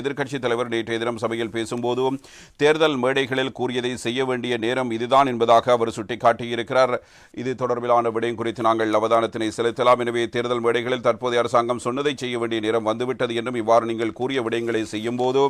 எதிர்க்கட்சித் தலைவர் நேற்றைய தினம் சபையில் பேசும்போது தேர்தல் மேடைகளில் கூறியதை செய்ய வேண்டிய நேரம் இதுதான் என்பதாக அவர் சுட்டிக்காட்டியிருக்கிறார். இது தொடர்பிலான விடயம் குறித்து நாங்கள் அவதானத்தினை செலுத்தலாம். எனவே தேர்தல் மேடைகளில் தற்போதைய அரசாங்கம் சொன்னதை செய்ய வேண்டிய நேரம் வந்துவிட்டது என்றும் இவ்வாறு நீங்கள் கூறிய விடயங்களை செய்யும்போது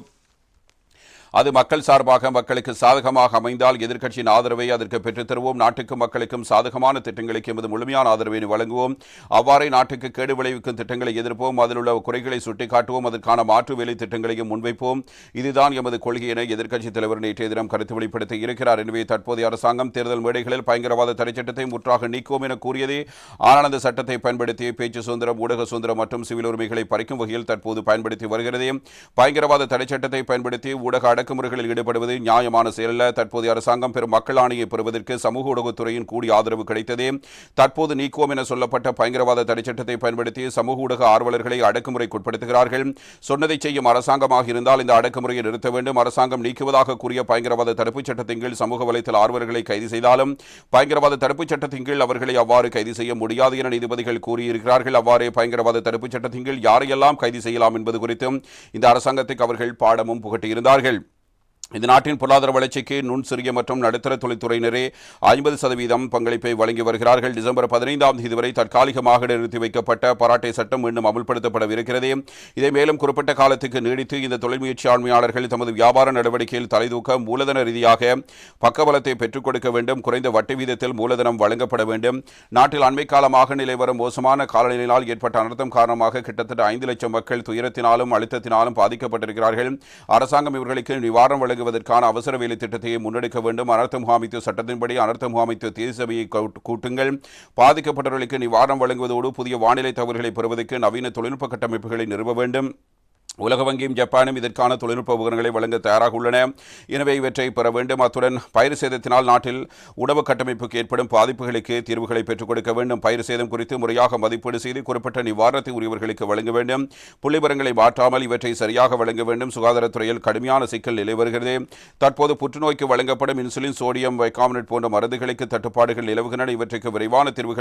அது மக்கள் சார்பாக மக்களுக்கு சாதகமாக அமைந்தால் எதிர்க்கட்சியின் ஆதரவை அதற்கு பெற்றுத்தருவோம் நாட்டுக்கும் மக்களுக்கும் சாதகமான திட்டங்களுக்கு எமது முழுமையான ஆதரவை வழங்குவோம். அவ்வாறே நாட்டுக்கு கேடு விளைவிக்கும் திட்டங்களை எதிர்ப்போம். அதில் உள்ள குறைகளை சுட்டிக்காட்டுவோம். அதற்கான மாற்று வேலை திட்டங்களையும் முன்வைப்போம். இதுதான் எமது கொள்கை என எதிர்க்கட்சித் தலைவர் நேற்றைய தினம் கருத்து வெளிப்படுத்தி இருக்கிறார். எனவே தற்போதைய அரசாங்கம் தேர்தல் மேடைகளில் பயங்கரவாத தடைச்சட்டத்தை முற்றாக நீக்குவோம் என கூறியதே. ஆனால் அந்த சட்டத்தை பயன்படுத்தி பேச்சு சுதந்திரம் ஊடக சுதந்திரம் மற்றும் சிவில் உரிமைகளை பறிக்கும் வகையில் தற்போது பயன்படுத்தி வருகிறது. பயங்கரவாத தடைச்சட்டத்தை பயன்படுத்தி ஊடக அடக்குமுறைகளில் ஈடுபடுவது நியாயமான செயலல்ல. தற்போதைய அரசாங்கம் பெரும் மக்கள் ஆணையை பெறுவதற்கு சமூக ஊடகத்துறையின் கூடிய ஆதரவு கிடைத்தது. தற்போது நீக்குவோம் என சொல்லப்பட்ட பயங்கரவாத தடை சட்டத்தை பயன்படுத்தி சமூக ஊடக ஆர்வலர்களை அடக்குமுறைக்குட்படுத்துகிறார்கள் சொன்னதை செய்யும் அரசாங்கமாக இருந்தால் இந்த அடக்குமுறையை நிறுத்த வேண்டும். அரசாங்கம் நீக்குவதாக கூறிய பயங்கரவாத தடுப்புச் சட்டத்தின் கீழ் சமூக வலைத்தள ஆர்வலர்களை கைது செய்தாலும் பயங்கரவாத தடுப்புச் சட்டத்தின் கீழ் அவர்களை அவ்வாறு கைது செய்ய முடியாது என நீதிபதிகள் கூறியிருக்கிறார்கள். அவ்வாறே பயங்கரவாத தடுப்புச் சட்டத்தின் கீழ் யாரையெல்லாம் கைது செய்யலாம் என்பது குறித்தும் இந்த அரசாங்கத்துக்கு அவர்கள் பாடமும் புகட்டியிருந்தார்கள். இந்த நாட்டின் பொருளாதார வளர்ச்சிக்கு நுண் சிறிய மற்றும் நடுத்தர தொழில்துறையினரே ஐம்பது சதவீதம் பங்களிப்பை வழங்கி வருகிறார்கள். டிசம்பர் பதினைந்தாம் தேதி வரை தற்காலிகமாக நிறுத்தி வைக்கப்பட்ட பாராட்டை சட்டம் மீண்டும் அமல்படுத்தப்படவிருக்கிறது. இதை மேலும் குறிப்பிட்ட காலத்துக்கு நீடித்து இந்த தொழில் முயற்சியாண்மையாளர்கள் தமது வியாபார நடவடிக்கையில் தலைதூக்க மூலதன ரீதியாக பக்கபலத்தை பெற்றுக் கொடுக்க வேண்டும். குறைந்த வட்டி வீதத்தில் மூலதனம் வழங்கப்பட வேண்டும். நாட்டில் அண்மை காலமாக நிலை வரும் மோசமான காலநிலையினால் ஏற்பட்ட அனர்த்தம் காரணமாக கிட்டத்தட்ட ஐந்து லட்சம் மக்கள் துயரத்தினாலும் அழுத்தத்தினாலும் பாதிக்கப்பட்டிருக்கிறார்கள். அரசாங்கம் இவர்களுக்கு நிவாரணம் வழங்குவதற்கான அவசர வேலை திட்டத்தை முன்னெடுக்க வேண்டும். அனர்த்த முகாமித்துவ சட்டத்தின்படி அனர்த்த முகாமித்துவ தேசிய கூட்டுங்கள். பாதிக்கப்பட்டவர்களுக்கு நிவாரணம் வழங்குவதோடு புதிய வானிலை தவறுகளை பெறுவதற்கு நவீன தொழில்நுட்ப கட்டமைப்புகளை நிறுவ வேண்டும். உலக வங்கியும் ஜப்பானும் இதற்கான தொழில்நுட்ப உபகரணங்களை வழங்க தயாராக உள்ளன. எனவே இவற்றை பெற வேண்டும். அத்துடன் பயிர் சேதத்தினால் நாட்டில் உணவு கட்டமைப்புக்கு ஏற்படும் பாதிப்புகளுக்கு தீர்வுகளை பெற்றுக் கொடுக்க வேண்டும். பயிர் சேதம் குறித்து முறையாக மதிப்பீடு செய்து குறிப்பிட்ட நிவாரணத்தை உரியவர்களுக்கு வழங்க வேண்டும். புள்ளிவரங்களை மாற்றாமல் இவற்றை சரியாக வழங்க வேண்டும். சுகாதாரத்துறையில் கடுமையான சிக்கல் நிலை வருகிறது. தற்போது புற்றுநோய்க்கு வழங்கப்படும் இன்சுலின் சோடியம் வைகாமினேட் போன்ற மருந்துகளுக்கு தட்டுப்பாடுகள் நிலவுகின்றன. இவற்றுக்கு விரைவான தீர்வுகள்